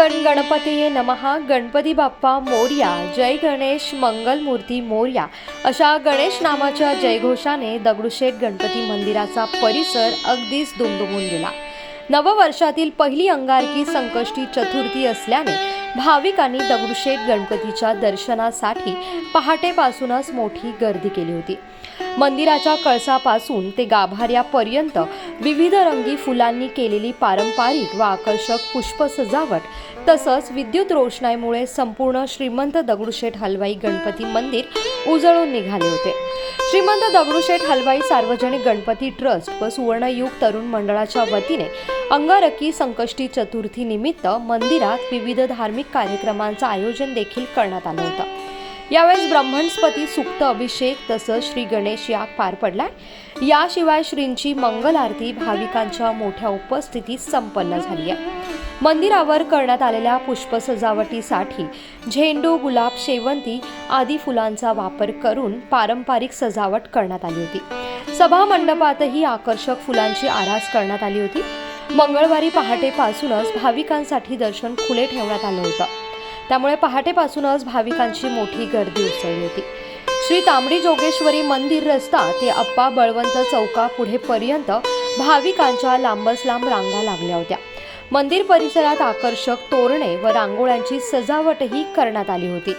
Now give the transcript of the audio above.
गण गणपती नमहा गणपती बाप्पा मोर्या. जय गणेश मंगलमूर्ती मोर्या. अशा गणेश नामाच्या जयघोषाने दगडूशेठ गणपती मंदिराचा परिसर अगदीच दुमदुमून गेला. नववर्षातील पहिली अंगारकी संकष्टी चतुर्थी असल्याने भाविकांनी दगडूशेठ गणपतीच्या दर्शनासाठी पहाटेपासूनच मोठी गर्दी केली होती. मंदिराच्या कळसापासून ते गाभाऱ्यापर्यंत विविध रंगी फुलांनी केलेली पारंपरिक व आकर्षक पुष्प सजावट तसंच विद्युत रोषणाईमुळे संपूर्ण श्रीमंत दगडूशेठ हलवाई गणपती मंदिर उजळून निघाले होते. श्रीमंत दगडूशेठ हलवाई सार्वजनिक गणपती ट्रस्ट व सुवर्णयुग तरुण मंडळाच्या वतीने अंगारकी संकष्टी चतुर्थी निमित्त मंदिरात विविध धार्मिक कार्यक्रमांचं आयोजन देखील करण्यात आलं होतं. यावेळेस ब्रह्मणस्पती सुक्त अभिषेक तसंच श्री गणेश याग पार पडलाय. याशिवाय श्रींची मंगल आरती भाविकांच्या मोठ्या उपस्थितीत संपन्न झाली आहे. मंदिरावर करण्यात आलेल्या पुष्प सजावटीसाठी झेंडू गुलाब शेवंती आदी फुलांचा वापर करून पारंपरिक सजावट करण्यात आली होती. सभा मंडपातही आकर्षक फुलांची आरास करण्यात आली होती. मंगळवारी पहाटेपासूनच भाविकांसाठी दर्शन खुले ठेवण्यात आलं होतं. त्यामुळे पहाटेपासूनच भाविकांची मोठी गर्दी उसळली होती. श्री तांबडी जोगेश्वरी मंदिर रस्ता ते अप्पा बळवंत चौका पुढेपर्यंत भाविकांच्या लांबच लांब रांगा लागल्या होत्या. मंदिर परिसरात आकर्षक तोरणे व रांगोळ्यांची सजावटही करण्यात आली होती.